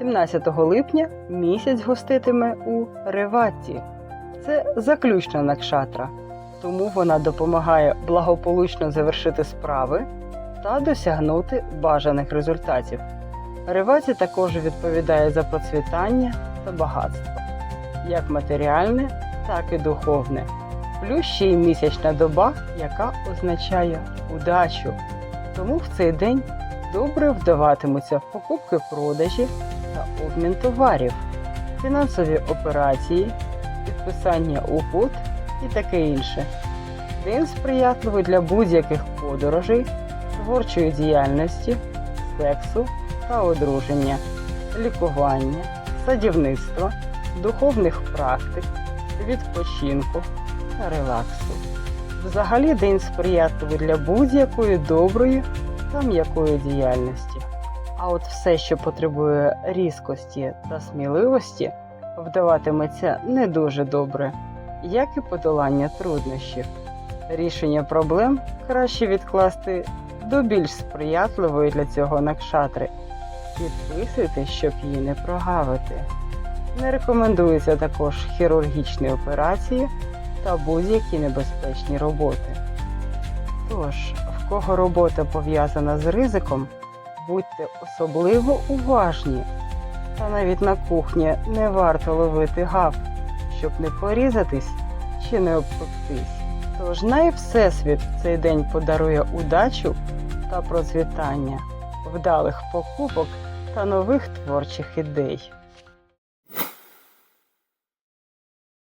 17 липня місяць гоститиме у Реваті. Це заключна накшатра, тому вона допомагає благополучно завершити справи та досягнути бажаних результатів. Реваті також відповідає за процвітання та багатство, як матеріальне, так і духовне. Плюс ще й місячна доба, яка означає удачу. Тому в цей день добре вдаватимуться покупки продажі та обмін товарів, фінансові операції, підписання угод і таке інше. День сприятливий для будь-яких подорожей, творчої діяльності, сексу та одруження, лікування, садівництва, духовних практик, відпочинку та релаксу. Взагалі день сприятливий для будь-якої доброї та м'якої діяльності. А от все, що потребує різкості та сміливості, вдаватиметься не дуже добре, як і подолання труднощів. Рішення проблем краще відкласти до більш сприятливої для цього накшатри. Підписуйте, щоб її не прогавити. Не рекомендуються також хірургічні операції та будь-які небезпечні роботи. Тож, в кого робота пов'язана з ризиком, будьте особливо уважні. Та навіть на кухні не варто ловити гав, щоб не порізатись чи не обпектись. Тож най Всесвіт цей день подарує удачу та процвітання, вдалих покупок та нових творчих ідей.